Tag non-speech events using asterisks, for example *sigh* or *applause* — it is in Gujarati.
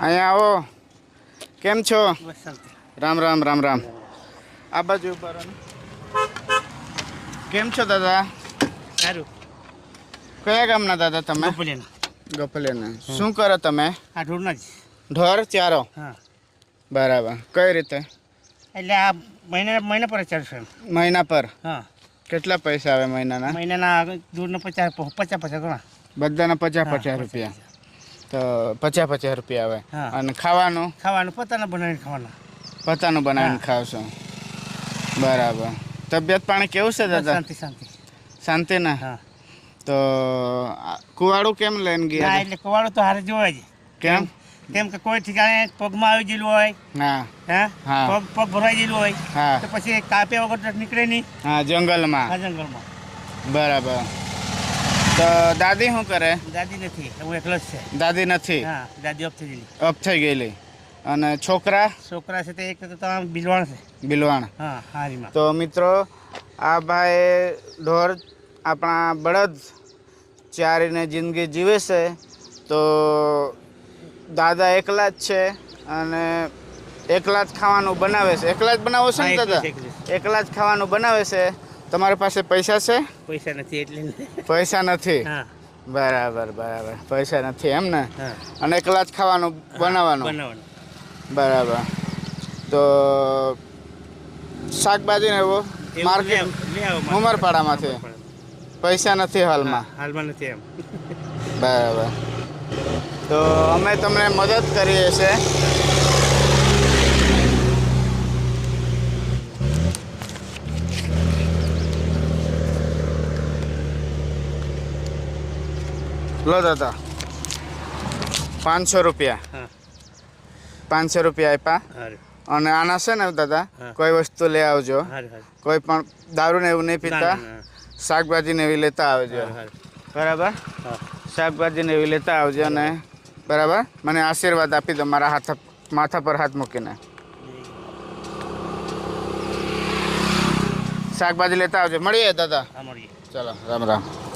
અહીંયા આવો. કેમ છો? રામ રામ રામ રામ. આ બાજુ ઊભા કેમ છો દાદા? સારું. કયા ગામના દાદા તમે? ગોપલેના શું કરો તમે? આ ઢોરના જ. ઢોર ચારો? હા. બરાબર. કઈ રીતે? એટલે આ મહિના મહિના પર ચાલશે મહિના પર? હા. કેટલા પૈસા આવે મહિનાના? મહિનાના દૂરના પચાસ પચાસ પચાસ ગણા. બધાના પચાસ પચાસ. રૂપિયા. તો પચાસ પચાસ રૂપિયા આવે. હા. અને ખાવાનું? ખાવાનું પોતાના બનાવીને ખાવાના. પોતાનું બનાવીને હા. ખાવશો. બરાબર. તબિયત પાણી કેવું છે દાદા? શાંતિ શાંતિ. શાંતિ ને? હા. તો આ કુવાડું કેમ લઈને ના ગયા એટલે કવાડો તો હારે જોવાય જ કેમ? કેમ કે કોઈ ઠેકાણે પગમાં આવી ગયેલું હોય હા. હે? હા. પગ પગ ભરાઈ ગયેલું હોય હા. તો પછી કાપ્યા વગર તો નીકળે નહીં. હા જંગલમાં. આ જંગલમાં. બરાબર. તો દાદી શું કરે? દાદી નથી હું એકલો જ છે. દાદી નથી? હા દાદી ઓફ થઈ ગયેલી. અપ થઈ ગયેલી. અને છોકરા? છોકરા છે તે એક તો તમામ બિલવાણ છે. બિલવાણ હા હારીમાં. તો મિત્રો આ ભાઈ ઢોર આપણા બળદ ચારીને જિંદગી જીવે છે. તો દાદા એકલા જ છે અને એકલા જ ખાવાનું બનાવે છે. એકલા જ બનાવો છે ને દાદા. એકલા જ ખાવાનું બનાવે છે. તમારી પાસે પૈસા છે? પૈસા નથી એટલે પૈસા નથી? બરાબર બરાબર. પૈસા નથી એમ ને? અને એકલા જ ખાવાનું બનાવવાનું? બનાવવાનું. બરાબર. તો શાકભાજી ને એવું માર્કેટ. ઉમરપાડામાંથી? પૈસા નથી હાલમાં? હાલમાં નથી એમ. *laughs* બરાબર. તો અમે તમને મદદ કરીએ છીએ. લો દાદા. પાંચસો રૂપિયા. પાંચસો રૂપિયા આપ્યા અને આના છે ને દાદા કોઈ વસ્તુ લઈ આવજો. કોઈ પણ દારૂ ને એવું નહીં પીતા. શાકભાજી ને એવી લેતા આવજો. બરાબર? શાકભાજી ને એવી લેતા આવજો અને બરાબર. મને આશીર્વાદ આપી દો મારા હાથ માથા પર હાથ મૂકીને. શાકભાજી લેતા આવજો. મળીએ દાદા. ચલો રામ રામ.